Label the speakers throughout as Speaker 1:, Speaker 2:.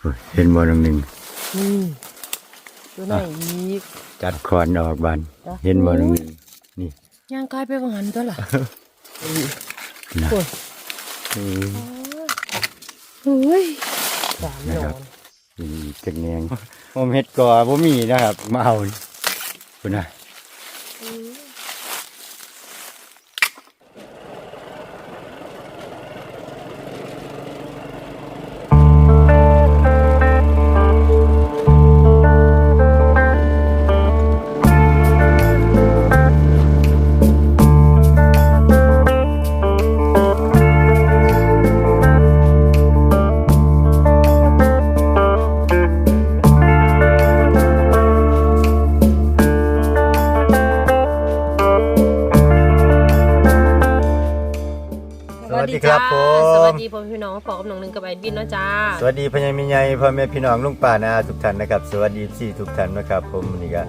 Speaker 1: โอ้ยเห็นบ่น้องหนึ่ง
Speaker 2: นี่ตัวไหนอีก
Speaker 1: จัดคอนออกบาน
Speaker 2: จ้ะ
Speaker 1: เห็นบ่น้องหนึ่งนี่
Speaker 2: ย่างกายไปวังหันตัวล่ะ
Speaker 1: นะ
Speaker 2: โอ้ย
Speaker 1: อืม
Speaker 2: เฮ้ยสาม
Speaker 1: นะ
Speaker 2: น
Speaker 1: ครั
Speaker 2: อบน
Speaker 1: นี่จักแนงผมเฮ็ดก่อบ่มีนะครับมาเอานี่พุ่นน่ะ ดี
Speaker 2: พ่อพี่น้องพอกับน้องหนึ่งกับไอ้บินเนาะจ้า
Speaker 1: สวัสดีพญามิใหญ่พ่อแม่พี่น้องลุงป้านาทุกท่านนะครับ สวัสดีพี่ทุกท่านนะครับผมนี่ก็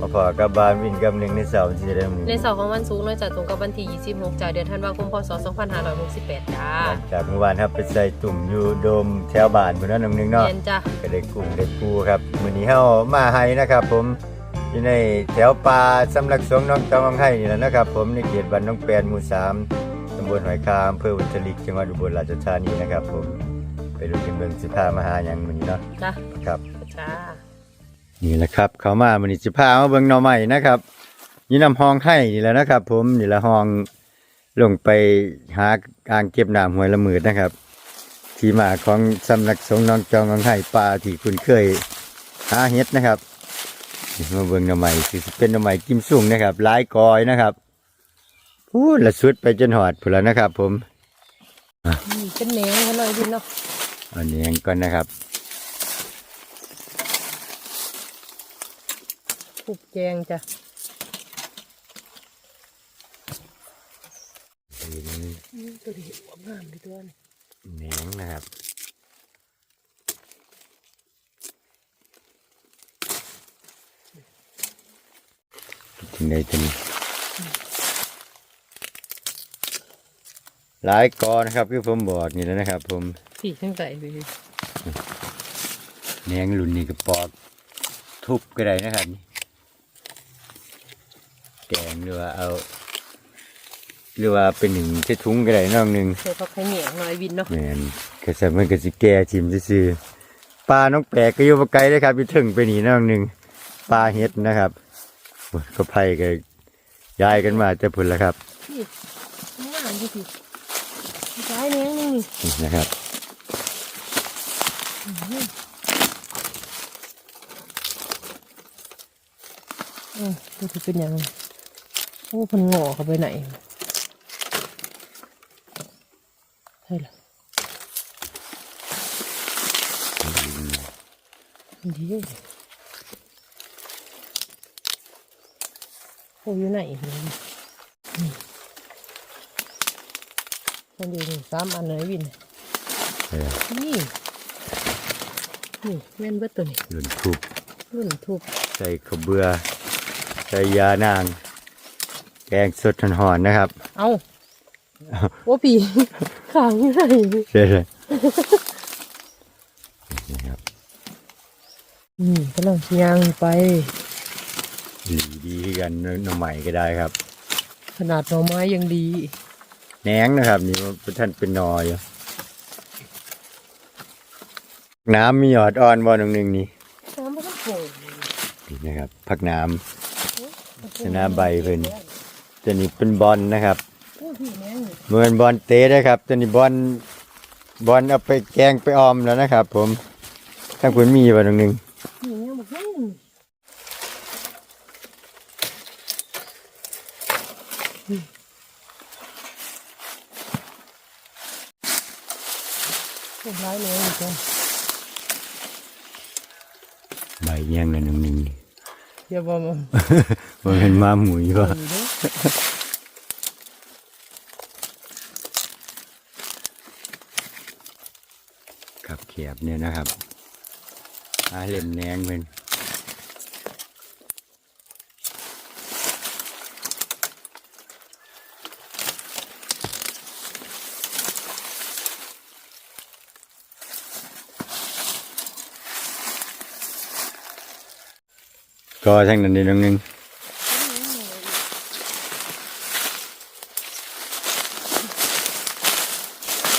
Speaker 1: มาพอกับบ้านวินกับหนึ่งในเสาร์ที่ได้มื้อ
Speaker 2: ใน
Speaker 1: นี้
Speaker 2: เสาร์ของวันศุกร์เนาะจ้าตรงกับวันที่ 26จากเดือนธันวาคมพศ 2568จ้า
Speaker 1: หลังจากเมื่อวานครับไปใส่ตุ่มอยู่โดมแถวบ้านพุ่นนั้นนึงเนาะ
Speaker 2: เรียนจ้า
Speaker 1: ก็ได้กุ้งได้ปูครับมื้อนี้เฮามาให้นะครับ ผมอยู่ในแถวป่าสำนักสงฆ์น้องจองให้นี่แหละนะครับ ผมในเขตบ้านน้องแปนหมู่3ตำบลหอยคามอำเภออุตริกจังหวัดอุบลราชธานีนะครับ ผม ไปดูกันเบิ่งสิพามาหาหยังมื้อนี้เนาะ
Speaker 2: จ้า
Speaker 1: ครับ
Speaker 2: จ้า
Speaker 1: นี่แหละครับ เขามามันนี้สิพามาเบิ่งหน่อใหม่นะครับนี่นำห้องให้นี่แหละนะครับ ผมนี่ละห้องลงไปหาอ่างเก็บน้ำห้วยละมืดนะครับ ที่มาของสำนักสงฆ์น้องจองน้องไห้ปลาที่คุณเคยหาเฮ็ดนะครับนี่มาเบิ่งหน่อใหม่สิเป็นหน่อใหม่กิมสุ่งนะครับหลายกอยนะครับ พูดละสุดไปจนหอดพุ่นแล้วนะครับ ผม
Speaker 2: นี่เป็นแหนงเขาหน่อยบินเนาะ
Speaker 1: เอันนี้ก่อนนะครับ
Speaker 2: ผูกแกงจ้ะตัวนี้ออกงามดีตัวนี้
Speaker 1: แหนงนะครับถึงได้จะมี หลายกอนะครับคือผมบอกนี่แหล้วนะครับ ผม
Speaker 2: สีทั้งใส่ไป
Speaker 1: แหนงรุ่นนี้ก็ปอกทุบก็ได้นะครับนี่แกงหรือว่าเอา หรือว่าเป็นหนึ่งใช้ถุงก็ได้น้องหนึ่ง
Speaker 2: ใส่ผักไข่เหนียวหน่อยบินเนาะ
Speaker 1: แมนก็สมันก็สิแก่ชิมซื่อๆปลาน้องแปลกก็อยู่บ่ไกลเลยครับอยู่ถึงไปนี่น้องหนึ่งปลาเฮ็ดนะครับโอ้ยก็ไผก็ย้ายกันมาจะพุ่นแล้วครับ
Speaker 2: นี่งามดีสิย้ายแห นี่นะ
Speaker 1: ครับ
Speaker 2: อืมดูสิเป็นยังไงโอ้มันงอเข้าไปไหนใช่หรอดีโอ้อยู่ไหนเนี่ย มันดีนี่สามอันเลยวิน
Speaker 1: เออ
Speaker 2: นี่นี่แม่นเบิดตัวนี้
Speaker 1: รุ่นทุบ
Speaker 2: รุ่นทุบ
Speaker 1: ใส่ข้าวเบื่อใส่ยานางแกงสดหอนๆนะครับ
Speaker 2: เอาว่าผีขางอยู่ไหน
Speaker 1: ใช่เลยนี่ครับ
Speaker 2: อืมกำลังย่างไป
Speaker 1: ดีดีๆกันหน่อใหม่ก็ได้ครับ
Speaker 2: ขนาดหน่อไม้ยังดี
Speaker 1: แหนงนะครับ นี่มันท่านเป็นนออยู่น้ำมีหยอดอ่อนบ่หนึ่งหนึ่งนี่
Speaker 2: น้ำมันก็โผล่
Speaker 1: นี่นะครับผักน้ำชนะใบเพิ่นตัวนี้เป็นบอลนะครับ
Speaker 2: โอ้พี่แม่ง
Speaker 1: เหมือนบอลเตะนะครับตัวนี้บอลบอลเอาไปแกงไปออมแล้วนะครับ ผมถ้าคุณมีบ่หนึ่งหนึ่ง
Speaker 2: นี่เนี่ยบอกว่าเรียบร้อยเลยจ้ะ
Speaker 1: ใบเงี้ยงเลยหนึ่งหนึ่ง
Speaker 2: อย่าบอกมัน
Speaker 1: มันเป็นมาหมุยป่ะ
Speaker 2: ดีเด้อ
Speaker 1: ครับเขียบเนี่ยนะครับอาเล่มแหนงเป็น ก็ทั้งนั้นนี่น้องหนึง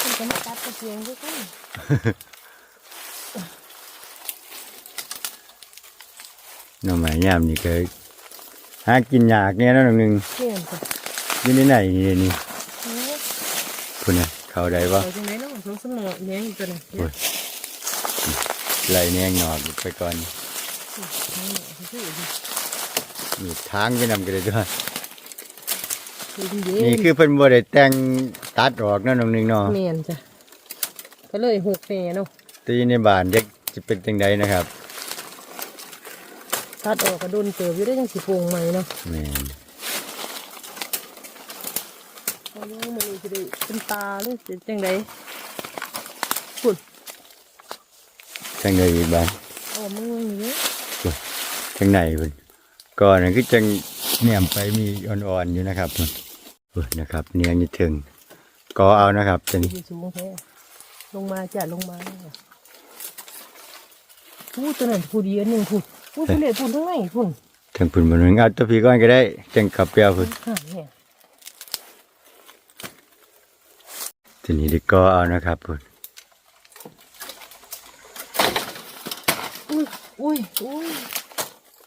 Speaker 2: มันจะมาตัดตะเกียงด้วยกัน
Speaker 1: หน่อไม้ยามนี่ก็หากินยากเนี่ยเนาะน้องหนึง
Speaker 2: เนียนจ้ะ
Speaker 1: อยู่ในไหนนี่นี่
Speaker 2: โอ้ย
Speaker 1: พุ่นน่ะเข้าได้บ่
Speaker 2: เอาจังไหนเนาะสองสมองเลี้ยงอีกตัวหนึง
Speaker 1: โอ้ยไหลแนงหนอกไปก่อน มีทางไปนำกันเลยด้วยนี่คือเพิ่นบ่ได้แต่งตัดออกเนาะน้องหนึงเนาะ
Speaker 2: เมียนจ้ะก็เลยหกแน่เนาะ
Speaker 1: ตีในบ้านเด็กจะเป็นจังไดนะครับ
Speaker 2: ตัดออกก็โดนเติบอยู่ได้ยังสิโปร่งใหม่เนาะ
Speaker 1: แม่น
Speaker 2: เอาเนาะมันนี่จะได้เป็นตาหรือจะจังไดฝุ่น
Speaker 1: จังไดอีกบ้าน
Speaker 2: ออกมือนี่เด้อ
Speaker 1: จังไหนเพิ่นก่อนนั้นคือจังแหนมไปมีอ่อนๆอยู่นะครับเพิ่นเพิ่นนะครับ เนียงนี่ถึงก็เอานะครับตัวนี้
Speaker 2: อยู่สูงแท้ลงมาจ้ะลงมาพูดตัวนั้นพูดดีอันหนึ่งพูดพูดพูดเด็ดพูดทั้งไหนพูด
Speaker 1: ถึงเพิ่นบ่นึงเอาตัวพี่ก่อนก็ได้จังขับไปเอาเพิ่น
Speaker 2: ห่าเนี่ย
Speaker 1: ตัวนี้ได้ก็เอานะครับเพิ่น
Speaker 2: อุ้ยอุ้ย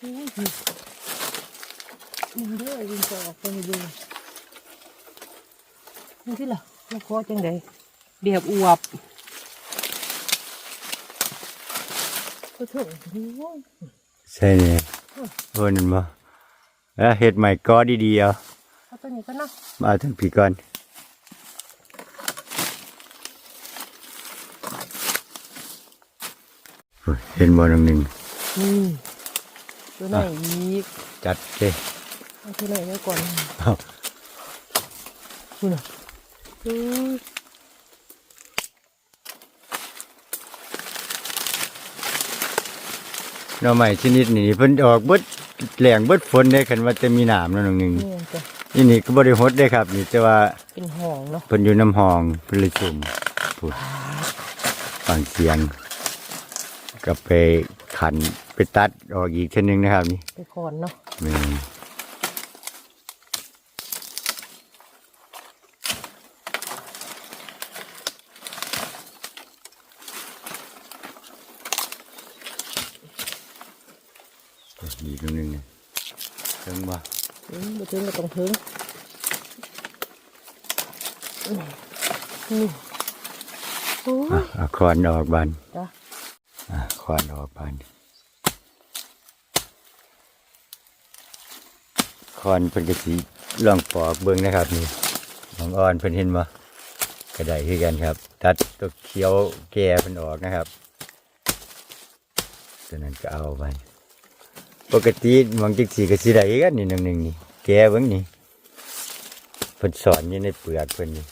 Speaker 2: อุ้ยอุ้ยมันเด้อยิงจะออกไปดูนี่ที่ล่ะแล้วก็จังไดเบียบอวบก็ถึงโอ้ย
Speaker 1: ใช่นี่เพิ่นนั่นบ่แล้วเฮ็ดใหม่ก็ดีๆเอา
Speaker 2: เอาตัวนี้ก็นะ
Speaker 1: มาเอาทั้งพี่ก่อนเฮ้ยเห็นบ่น้องหนึง
Speaker 2: นี่ตัวไหนอีก
Speaker 1: จัดเด้
Speaker 2: เอาตัวไหนไว้ก่อน
Speaker 1: เอา
Speaker 2: นี่นะอือ
Speaker 1: หน่อไม้ชนิดนี้เพิ่นออกเบิดแหลงเบิดฝนได้คันว่าจะมีหนามเนาะน้องหนึง
Speaker 2: นี่จ้ะ
Speaker 1: นี่นี่ก็บ่ได้ฮดได้ครับ นี่แต่ว่า
Speaker 2: เป็นห้องเนาะ
Speaker 1: เพิ่นอยู่น้ำหองเพิ่นเลยชุ่มพูดฟังเสียงก็ไป ขันไปตัดออกอีกเช่นนึงนะครับนี่
Speaker 2: ไปคอนเนาะ
Speaker 1: แม่นอีกตรงนึงนะเพิ่งบ่
Speaker 2: อืมไปถึงก็ต้องถึงอืมนี่โอ้
Speaker 1: อะ
Speaker 2: ย
Speaker 1: เอาคอนออกบาน
Speaker 2: จ้ะ
Speaker 1: อะคอนออกบาน คอนเพิ่นก็สิลองปอกเบิ่งนะครับนี่น้องอ่อนเพิ่นเห็นบ่ก็ได้คือกันครับ ตัดตัวเขียวแก่เพิ่นออกนะครับตัวนั้นก็เอาไปปกติมองจักสีก็สิได้กันนี่หนึงๆนี่แก่เบิ่งนี่เพิ่นสอนอยู่ในเปลือกเพิ่นนี่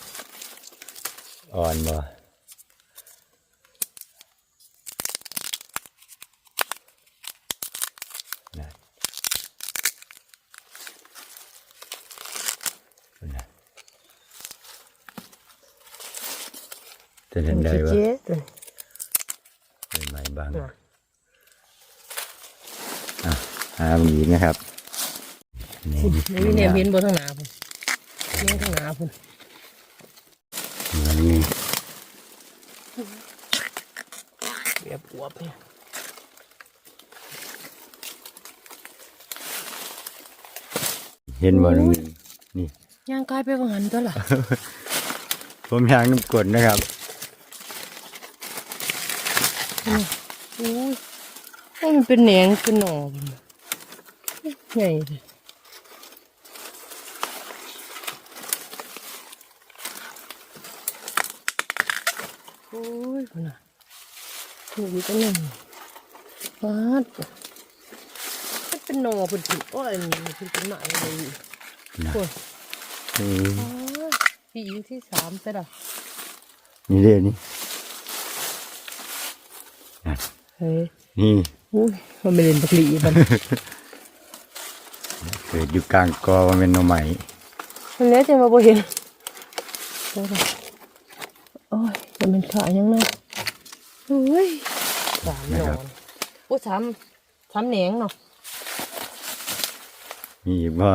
Speaker 1: อ่อนบ่ จะเห็นได้ว่า
Speaker 2: เจ๊ตัวนี้
Speaker 1: เป็นไม้บาง
Speaker 2: น่ะ
Speaker 1: อะหามันอีกนะครับนี่
Speaker 2: นี่เนี่ยเห็นบนทางหนาพุ่นนี่ทางหนาพุ่น
Speaker 1: นี่
Speaker 2: เบียบอวบเนี่ย
Speaker 1: เห็นบ่ตรงนี้นี่
Speaker 2: ย่างกายไปวังหันตัวล่ะ
Speaker 1: ผมยางน้ำกรดนะครับ
Speaker 2: อุ้ยโอ้ยมันเป็นแหนงเป็นหนอพุ่นใหญ่เลยโอ้ยพุ่นน่ะนี่อยู่ตรงนั้นฟาดมันเป็นหนอพุ่นสิโอ้ยมันเป็นต้นไม้เลย
Speaker 1: นะ
Speaker 2: โอ้ย
Speaker 1: นี่
Speaker 2: อ๋อปีที่สามใช่หรอ
Speaker 1: นี่เด้นี่
Speaker 2: เฮ้ย
Speaker 1: นี่
Speaker 2: อุ้ยมันไม่เล่นปกลีมัน
Speaker 1: เกิดอยู่กลางกอว่าเป็นหน่อไม้
Speaker 2: มันแล้วจะมาบ่เห็นเดี๋ยวก่อนโอ้ยจะเป็นขายังไงเฮ้ยสามหนอนโอ้ยสามสามแหนงเนาะ
Speaker 1: มีอีกบ่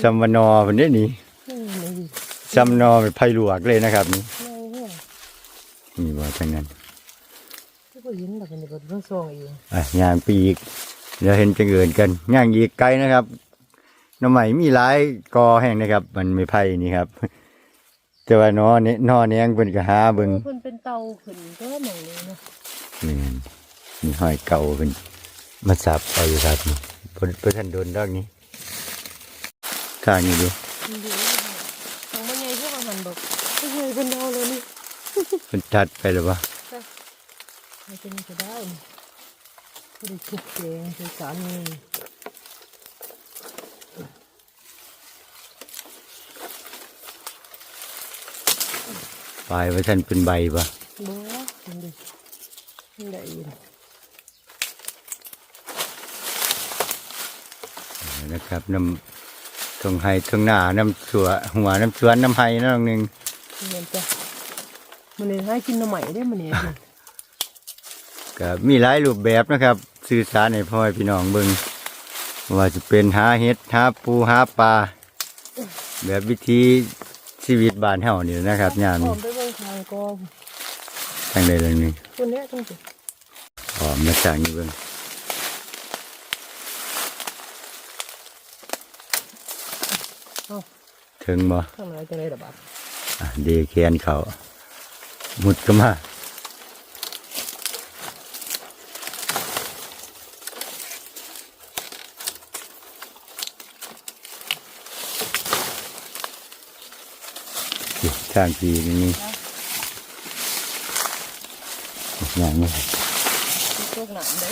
Speaker 1: ซัมมานอเพิ่นเด้นี่
Speaker 2: นี่นี่
Speaker 1: ซัมนอเป็นไผลวกเลยนะครับนี่
Speaker 2: นี่เนี่ย
Speaker 1: มีบ่จังนั้น
Speaker 2: ที่ ก็เห็นแบบนี้ก็ต้องส่องเอง
Speaker 1: อะย่างไปอีกเดี๋ยวเห็นจังเอินกันย่างอีกไกลนะครับหน้ำใหม่มีหลายกอแห้งนะครับ มันไม่ไผ่นี่ครับ แต่ว่านอนี่นอเนี้ยงเพิ่นก็หาเบิ่ง
Speaker 2: เพิ่นเป็นเตาขึ้นก็หมองนี้เนาะ
Speaker 1: นี่นมีห้อยเก่าเพิ่นมาสับเอาอยู่ครับนี่เพิ่นเพิ่นท่านโดนดอกนี้ข้างนี้ดู
Speaker 2: มันอยู่นี่ค่ะทางมันใหญ่เท่ากับหันบอกไม่ใหญ่เป็นเตาเลยนี่
Speaker 1: เพิ่นตัดไปหรือเปล่า
Speaker 2: ไม่เป็นก็ได้ก็ได้ชุบแกงใส่จานนี่
Speaker 1: ปลายว่าท่านเป็นใบปะ
Speaker 2: บ่มันดิมันได้ยิน
Speaker 1: นะครับน้ำทงไห้ทงหน้าน้ำสัวหัวน้ำสวนน้ำไห้นั่นหนึ่ง
Speaker 2: เงินจ้ะมันเลยให้กินหน้ำใหม่ได้มันเนี่ย
Speaker 1: ก็มีหลายรูปแบบนะครับ สื่อสารให้พ่อให้พี่น้องเบิ่งว่าจะเป็นหาเห็ดหาปูหาปลาแบบวิธีชีวิตบ้านเฮานี่นะครับยาม
Speaker 2: พร้อ
Speaker 1: นี้
Speaker 2: มไปเบิ่งทางกอง
Speaker 1: ทางใดเรื่องนี้
Speaker 2: คนเนี้ยต้องสิ
Speaker 1: อ๋อมาจากนี้เบิ่ง
Speaker 2: เอ้า
Speaker 1: ถึงบ่
Speaker 2: ข้างในจะได้ระบาด
Speaker 1: อะเดแคนเขามุดก็มา ทางปีนี่นี่อย่างนี้
Speaker 2: โชคหนามเด้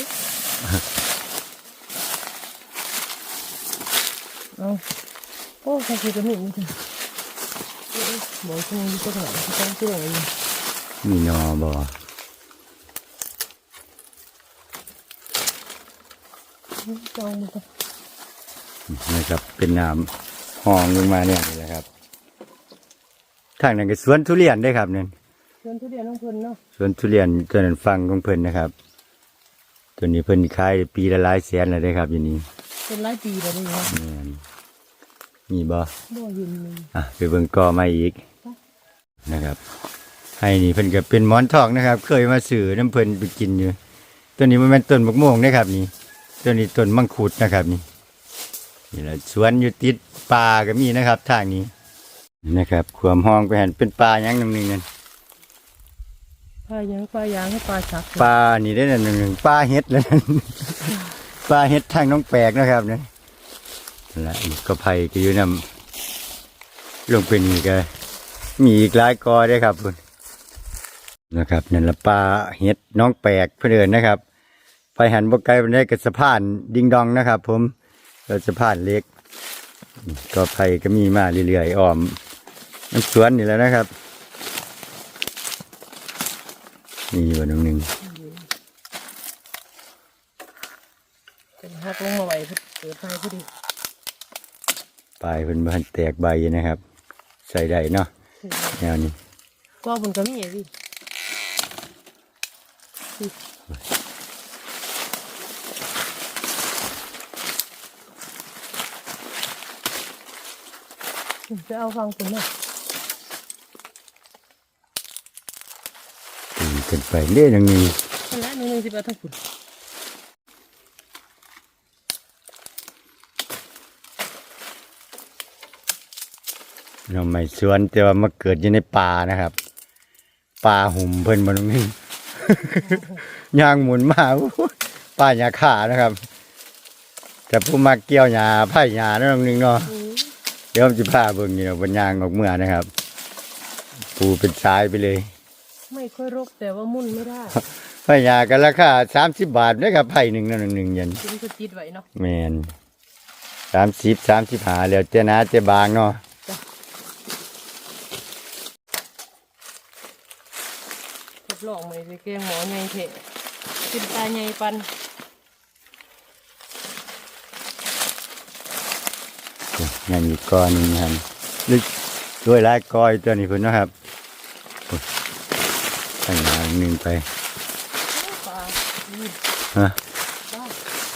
Speaker 2: เอาโอ้ใครคือจะมีนี่จ้ะบอกช่วงนี้โชคหนามที่ต้องเชื่ออะไร
Speaker 1: มีนอบ่
Speaker 2: จองมันก็
Speaker 1: นะครับเป็นน้ำห้องลงมาเนี่ยนี่แหละครับ ทางนั้นก็สวนทุเรียนได้ครับนั่น
Speaker 2: เพื่อนทุเรียนน้องเพิ่นเนาะ
Speaker 1: สวนทุเรียนตัวนั้นฟังของเพิ่นนะครับ ตัวนี้เพิ่นขายปีละหลายแสนเลยได้ครับอยู่นี่
Speaker 2: เป็นหลายปีแล้วนี่ฮะ
Speaker 1: แม่นมีบ่
Speaker 2: บ่ยืนเลย
Speaker 1: อะไปเบิ่งกอมาอีกนะครับให้นี่เพิ่นก็เป็นหมอนทองนะครับ เคยมาซื้อน้ำเพิ่นไปกินอยู่ ตัวนี้มันเป็นต้นมะม่วงนะครับ นี่ ตัวนี้ต้นมังคุดนะครับนี่นี่แหละสวนอยู่ติดป่าก็มีนะครับทางนี้ นะครับความห้องไปหันเป็นป่าหยังหนึงนั่น
Speaker 2: ปลายังปลายางให้ปลาชัก
Speaker 1: ปลานี่ได้นั่นหนึ่งปลาเห็ดแล้วนั่นปลาเห็ดทางน้องแปลกนะครับเนี่ยนั่นแหละอีกก็ไผ่ก็อยู่นำลงไปนี่ก็มีอีกหลายกอได้ครับคุณนะครับนั่นละปลาเห็ดน้องแปลกเพื่อนเดินนะครับไปหันบกไกลไปได้กับสะพานดิงดองนะครับ ผมแล้วสะพานเล็กก็ไผ่ก็มีมาเรื่อยๆอ้อม มันสวนนี่แหล้วนะครับมีอยู่หนึ่งหนึ่ง
Speaker 2: เป็นหักลงมาไว้เพิ่นเกิดไฟพอดี
Speaker 1: ปลายเป็นบ้านแตกใบนะครับ ใส่ได้เนาะแนวนี้
Speaker 2: ก็มันก็มีอะพี่จะเอาฟังคุณนะ
Speaker 1: ตีกันไปเรื่อยหนึ่งนี้
Speaker 2: นั่นแหละหนึ่งสิบเอาทั้งคุณ
Speaker 1: เราไม่สวนแต่ว่ามาเกิดอยู่ในป่านะครับป่าหุ่มเพิ่นบนตรงนี้ย่างหมุนมาโอ้ยป่าหญ้าขานะครับ แต่ผู้มาเกี่ยวหญ้าไผ่หญ้านั่นตรงนึงเนาะเดี๋ยวผมจะพาเบิ่งอยู่เนาะบนยางออกเมื่อนะครับ ปูเป็นสายไปเลย
Speaker 2: ไม่ค่อยรกแต่ว่ามุ่นไม่ได้
Speaker 1: ไผ่หญ้ากันราคาสามสิบบาทนะครับไผ่หนึ่งนั่นหนึ่งเย็น
Speaker 2: กินก็จิตไว้เนาะ
Speaker 1: แมนสามสิบสามสิบหาแล้วเจ้านาเจ้าบางเนาะ
Speaker 2: ทดลองไม่ไปแกงหมอใหญ่เถะกินตาใหญ่ปัน
Speaker 1: ยังอีกก้อนหนึงครับลึกด้วยหลายก้อยตัวนี้เพิ่นเนาะครับโอ้ยตั้ง หางหนึ่งไป
Speaker 2: ปลานี่
Speaker 1: ฮะ
Speaker 2: ปลา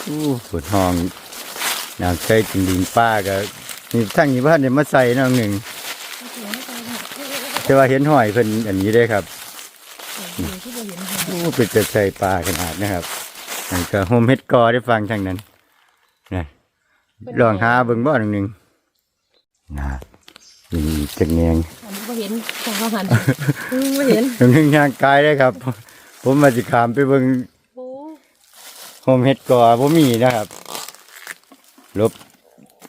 Speaker 1: อู้ปวดห้องน้ำใส่จิงดินป้าก็นี่ทั้งนี้บ้านเนี่ยมาใส่น้องหนึ่งแต่ว่าเห็นหอยเพิ่นอันนี้ได้ครับ
Speaker 2: ที่เราเห็น
Speaker 1: โอ้เป็นจะใส่ปลาขนาดนะครับนั่นก็โฮมเฮ็ดกอได้ฟังทางนั้นนะลองหาเบิ่งบ่น้องหนึ่งนะ นี่จังแงง
Speaker 2: อันนี้ก็เห็นสองหันไม่เห็น
Speaker 1: น้องหนึ่งย่างกายได้ครับ ผมมาสิขามไปเบิ่ง
Speaker 2: โอ้
Speaker 1: โฮมเฮ็ดกอบ่มีนะครับ ลบ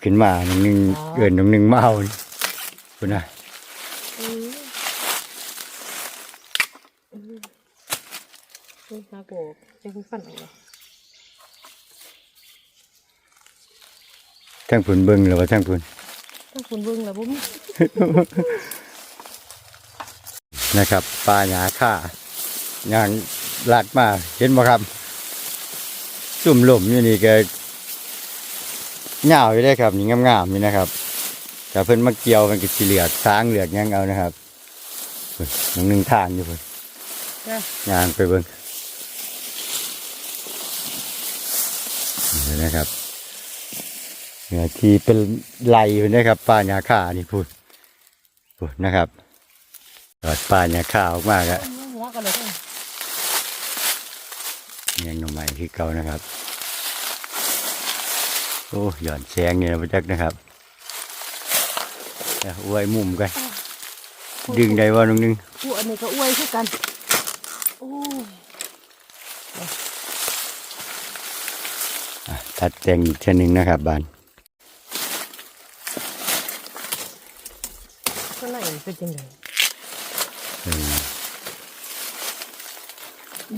Speaker 1: ขึ้นมาหนึ่งหนึ่งเกินหนึ่งหนึ่งมาเอานี่คุณนะ
Speaker 2: อืมอืมนี่ครับโบจะคุณฟันออกมา
Speaker 1: ทั้งผุนเบิ่งหรือว่าทั้งผุน
Speaker 2: ถ้าคุณเบิ่งแล้วบุ้ม
Speaker 1: นะครับปลาหยาค่าย่างลาดมาเห็นบ่ครับ ซุ่มหล่มอยู่นี่ก็เหงาอยู่ได้ครับ นี่งามๆนี่นะครับแต่เพิ่นมาเกี่ยวมันก็สิเหลือกสร้างเหลือกหยังเอานะครับเพิ่นน้องหนึ่งทางอยู่เพิ่น
Speaker 2: จ้ะ
Speaker 1: ย่างไปเบิ่งนี่นะครับเนื้ อที่เป็นไหลเพิ่นนะครับปลาหยาค่านี่พูดพูดนะครับตอดปลาหยาค่าออกมาก็
Speaker 2: หัวกันเลย
Speaker 1: ยังหน่อใหม่ที่เก่านะครับ โอ้หย่อนแสงเนี่ยมาจักนะครับแล้วอวยมุมกัน ดึงได้ว่าน้องนึง
Speaker 2: ผู้อันนี้ก็อวยคือกันโอ้ย
Speaker 1: อะตัดแต่งอีกเช่นหนึ่งนะครับบาน
Speaker 2: ข้างในมัน เป็นยังไง
Speaker 1: เออ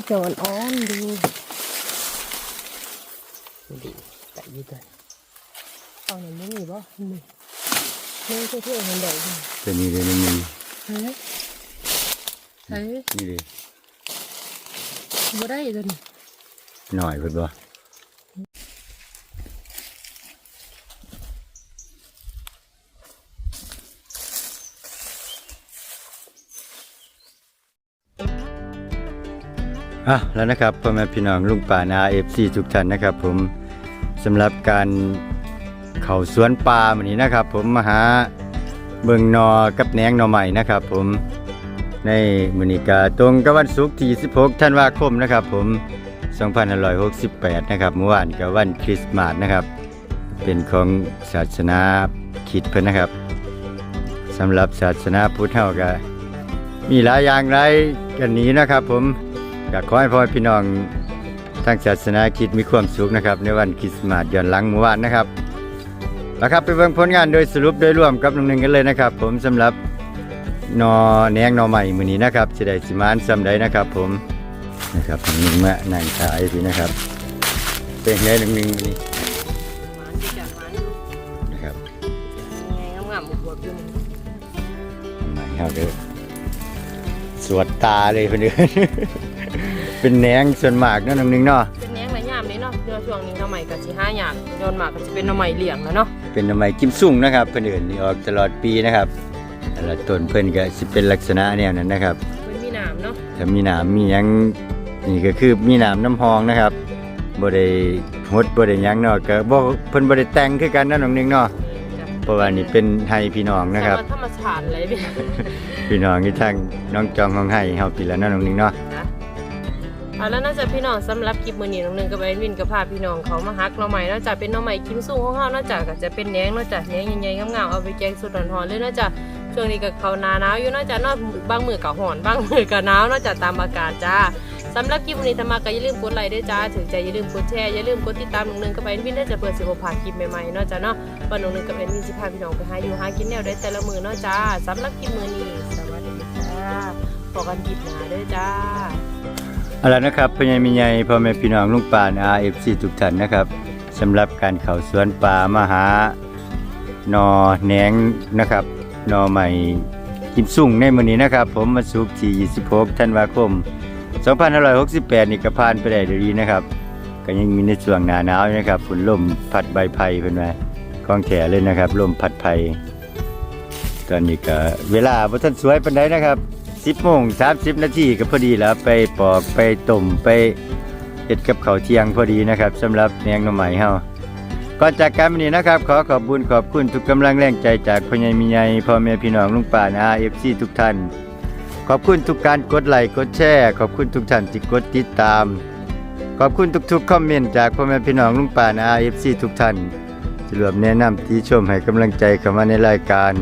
Speaker 2: จอนอ่อนดูดีแต่อยี่ตัวเอาหน่อยไม่มีบ่มีไม่ใช่เพื่อนคนใดนี่
Speaker 1: ตัวนี้เลยนี่มี
Speaker 2: เฮ้ยเฮ้ย
Speaker 1: นี่เลย
Speaker 2: บ่ได้ตัวนี้
Speaker 1: หน่อยเพิ่นบ่ อะแล้วนะครับพ่อแม่พี่น้องลุงป่านาเอฟซีทุกท่านนะครับ ผมสำหรับการเข้าสวนปลาวันนี้นะครับ ผมมาหาเบิงนอกับแหนงหนอใหม่นะครับ ผมในมือนิกาตรงกับวันศุกร์ที่ 16 ธันวาคมนะครับ ผม 2568 นะครับเมื่อวานกับวันคริสต์มาสนะครับ เป็นของศาสนาคิดเพิ่นนะครับสำหรับศาสนาพุทธเฮาก็มีหลายอย่างหลายกันนี้นะครับ ผม ก็ขอให้พ่อแม่พี่น้องทางศาสนาคิดมีความสุขนะครับ ในวันคริสต์มาสย้อนหลังเมื่อวานนะครับแล้วครับไปเบิ่งผลงานโดยสรุปโดยรวมกับน้องหนึ่งกันเลยนะครับ ผมสำหรับนอแนงนอใหม่มื้อนี้นะครับสิได้สิมานซ้ำใดนะครับ ผมนะครับน้องหนึ่งมานั่งขายพี่นะครับ เป็นไงน้องหนึ่งมื้อนี้
Speaker 2: หวานดีจังหวานดู
Speaker 1: นะครับ
Speaker 2: ไงงามๆบวกๆอยู่มัน
Speaker 1: หน่อยครับเด้อสวดตาเลยคนเดียว เป็นแหนงส่วนมากเนาะน้องหนึงเนาะ
Speaker 2: เป็นแหนงหลายยามเลยเนาะเดี๋ยวช่วงนี้หน้ำใหม่ก็สิห้าอย่างโยนมากก็จะเป็นหน้ำใหม่เหลี่ยงแล้วเนาะ
Speaker 1: เป็นทำไมกิมสุ่งนะครับเพิ่นเอื่นนี่ออกตลอดปีนะครับแต่ละต้นเพิ่นก็สิเป็นลักษณะแนวนั้นนะครับ
Speaker 2: มันมีหนามเนาะ
Speaker 1: ถ้ามีหนามมีหยังนี่ก็คือมีหนามน้ำหองนะครับบ่ได้หดบ่ได้หยังเนาะก็บ่เพิ่นบ่ได้แต่งคือกันเนาะน้องหนึงเนาะ
Speaker 2: จ้ะ
Speaker 1: เพราะว่านี่เป็นไห้พี่น้องนะครับ
Speaker 2: แต่ว่าธรรมชาติเลยพี่
Speaker 1: พี่น้องที่ทางน้องจองของไห้เฮาพี่ละเนาะน้องหนึงเนาะ
Speaker 2: นะ เอาแล้วน่าจะพี่น้องสำหรับคลิปมื้อนี้น้องหนึงกับไอ้วินกับพาพี่น้องเขามาฮักเราใหม่นอกจากเป็นน้องใหม่กิมซุ่งของเฮานอกจากก็จะเป็นแหนงนอกจากแหนงใหญ่ๆงามๆเอาไปแกงสุดหอนๆเลยนอกจากช่วงนี้ก็เขาหนาหนาวอยู่นอกจากนอกบางมือก็หอนบางมือก็หนาวนอกจากตามอากาศจ้าสำหรับคลิปวันนี้ธรรมาก็อย่าลืมกดไลค์ด้วยจ้าถึงใจอย่าลืมกดแชร์อย่าลืมกดติดตามน้องหนึงกับไอ้วินได้จะเปิดสิบผ่าคลิปใหม่ๆนอกจากเนาะวันน้องหนึงกับไอ้วินสิพาพี่น้องไปหาอยู่หากินแนวได้แต่ละมือนอกจ้าสำหรับคลิปมื้อนี้สวัสดีจ้าพบกันคลิปหนาด้อจ้า
Speaker 1: เอาละนะครับพญ่แมีใหญ่พ่อแม่พี่น้องลุงป่าน RFC ทุกท่านนะครับสำหรับการเข้าสวนป่ามาหานอแหนงนะครับนอใหม่กิมสุ่งในมื้อนี้นะครับ ผมมาสุกที่26ธันวาคม 2568 นี่ก็ผ่านไปได้ดีนะครับก็ยังมีในช่วงหน้าหนาวนะครับฝนลมพัดใบไผ่เพิ่นว่าของแถเลยนะครับลมพัดไผ่ตอนนี้ก็เวลาบ่ทันสวยปานใดนะครับ 10โมง30นาทีก็พอดีแล้วไปปอกไปต้มไปเฮ็ดกับเขาเที่ยงพอดีนะครับสำหรับแนงหน่อไม้เฮาก่อนจากกันวันนี้นะครับ ขอขอบบุญขอบคุณทุกกำลังแรงใจจากพ่อใหญ่มีใหญ่พ่อแม่พี่น้องลุงป่านะเอฟซีทุกท่าน ขอบคุณทุกการกดไลค์กดแชร์ขอบคุณทุกท่านที่กดติดตาม ขอบคุณทุกๆคอมเมนต์จากพ่อแม่พี่น้องลุงป่านะเอฟซีทุกท่านรวมแนะนำที่ชมให้กำลังใจเข้ามาในรายการ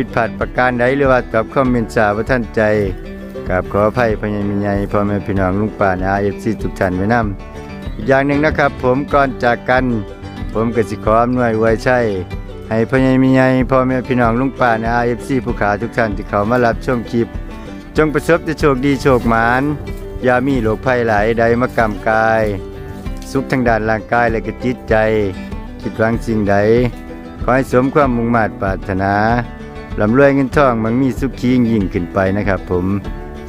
Speaker 1: ผิดพลาดประการใดหรือว่าตอบคอมเมนต์สาว่าท่านใจกับขออภัยพญ่มีใหญ่พ่อแม่พี่น้องลุงป่านะเอฟซีทุกท่านไว้นำอีกอย่างหนึ่งนะครับ ผมก่อนจากกัน ผมก็สิขออำนวยอวยชัยให้พญ่มีใหญ่พ่อแม่พี่น้องลุงป่าใน RFC ผู้ขาทุกท่านที่เขามารับชมคลิป จงประสบแต่โชคดีโชคหมานอย่ามีโรคภัยหลายใดมากำกาย สุขทางด้านร่างกายและก็จิตใจ คิดหวังสิ่งใดขอให้สมความมุ่งมา่ปรารถนา ลำรวยเงินทองมันมีสุขยิ่งยิ่งขึ้นไปนะครับผม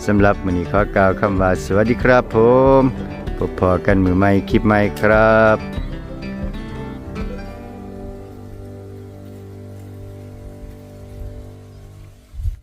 Speaker 1: สำหรับมื้อนี้ขอกล่าวคำว่าสวัสดีครับผมพบพอกันมือใหม่คลิปใหม่ครับ